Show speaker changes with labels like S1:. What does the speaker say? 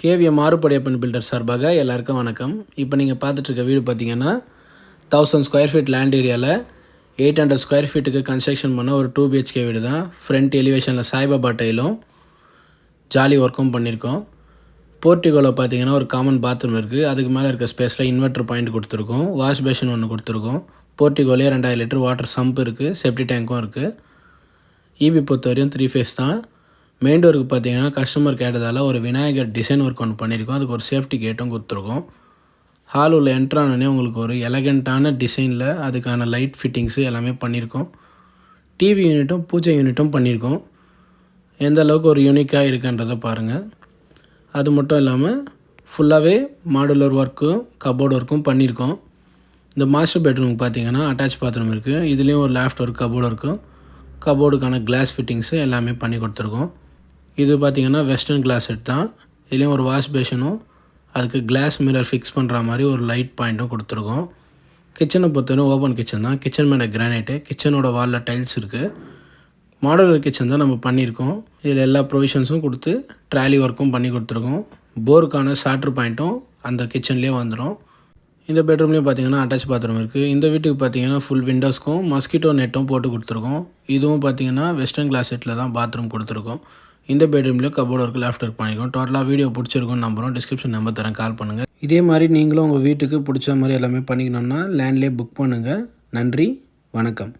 S1: KVM மாறுபடையப்பன் filter சார்பாக எல்லாருக்கும் வணக்கம். இப்போ நீங்கள் பார்த்துட்ருக்க வீடு பார்த்தீங்கன்னா தௌசண்ட் ஸ்கொயர் ஃபீட் லேண்ட் ஏரியாவில் எயிட் ஹண்ட்ரட் ஸ்கொயர் ஃபீட்டுக்கு கன்ஸ்ட்ரக்ஷன் பண்ண ஒரு டூ பிஹெச்கே வீடு தான் ஃப்ரண்ட் எலிவேஷனில் சாய்பாபா டைலும் ஜாலி ஒர்க்கும் பண்ணியிருக்கோம் போர்ட்டிகோவில் பார்த்தீங்கன்னா ஒரு காமன் பாத்ரூம் இருக்குது அதுக்கு மேலே இருக்க ஸ்பேஸில் இன்வெர்டர் பாயிண்ட் கொடுத்துருக்கோம். வாஷ் பேஷன் ஒன்று கொடுத்துருக்கோம். போர்ட்டிகோலேயே ரெண்டாயிரம் லிட்டர் வாட்டர் சம்ப் இருக்குது செப்டி டேங்க்கும் இருக்குது ஈபி பொறுத்த வரையும் த்ரீ ஃபேஸ் தான். மெயின் டோருக்கு பார்த்தீங்கன்னா கஸ்டமர் கேட்டதால் ஒரு விநாயகர் டிசைன் ஒர்க் ஒன்று பண்ணியிருக்கோம் அதுக்கு ஒரு சேஃப்டி கேட்டும் கொடுத்துருக்கோம். ஹால் உள்ள என்ட்ரானே உங்களுக்கு ஒரு எலகண்ட்டான டிசைனில் அதுக்கான லைட் ஃபிட்டிங்ஸு எல்லாமே பண்ணியிருக்கோம் டிவி யூனிட்டும் பூஜை யூனிட்டும் பண்ணியிருக்கோம் எந்த அளவுக்கு ஒரு யூனிக்காக இருக்குன்றதை பாருங்கள் அது மட்டும் இல்லாமல் ஃபுல்லாகவே மாடுலர் ஒர்க்கும் கபோர்டு ஒர்க்கும் பண்ணியிருக்கோம் இந்த மாஸ்டர் பெட்ரூமுக்கு பார்த்தீங்கன்னா அட்டாச் பாத்ரூம் இருக்குது இதுலேயும் ஒரு லேஃப்ட் ஒர்க் கபோர்டு இருக்கும் கபோர்டுக்கான கிளாஸ் ஃபிட்டிங்ஸு எல்லாமே பண்ணி கொடுத்துருக்கோம். இது பார்த்திங்கன்னா வெஸ்டர்ன் கிளாஸ் செட் தான். இதுலேயும் ஒரு வாஷ் பேஷனும் அதுக்கு கிளாஸ் மிரர் ஃபிக்ஸ் பண்ணுற மாதிரி ஒரு லைட் பாயிண்ட்டும் கொடுத்துருக்கோம். கிச்சனை பொறுத்தவரை ஓப்பன் கிச்சன் தான். கிச்சன் மேலே கிரானைட்டு கிச்சனோட வாலில் டைல்ஸ் இருக்குது மாடலர் கிச்சன் தான் நம்ம பண்ணியிருக்கோம். இதில் எல்லா ப்ரொவிஷன்ஸும் கொடுத்து ட்ராலி ஒர்க்கும் பண்ணி கொடுத்துருக்கோம். போருக்கான ஷார்ட்ரு பாயிண்ட்டும் அந்த கிச்சன்லேயே வந்துடும் இந்த பெட்ரூம்லேயும் பார்த்தீங்கன்னா அட்டாச் பாத்ரூம் இருக்குது இந்த வீட்டுக்கு பார்த்தீங்கன்னா ஃபுல் விண்டோஸ்க்கும் மஸ்கிட்டோ நெட்டும் போட்டு கொடுத்துருக்கோம். இதுவும் பார்த்தீங்கன்னா வெஸ்டர்ன் கிளாஸ் செட்டில் தான் பாத்ரூம் கொடுத்துருக்கோம். இந்த பெட்ரூம்லேயும் கபோர்டு ஒர்க் லெஃப்ட் ஒர்க் பண்ணிக்கோங்க. டோட்டலாக வீடியோ பிடிச்சிருக்கும்னு நம்புகிறோம் டிஸ்கிரிப்ஷன் நம்பர் தரேன். கால் பண்ணுங்கள் இதே மாதிரி நீங்களும் உங்கள் வீட்டுக்கு பிடிச்ச மாதிரி எல்லாமே பண்ணிக்கணும்னா லேண்ட்லேயே புக் பண்ணுங்கள் நன்றி. வணக்கம்.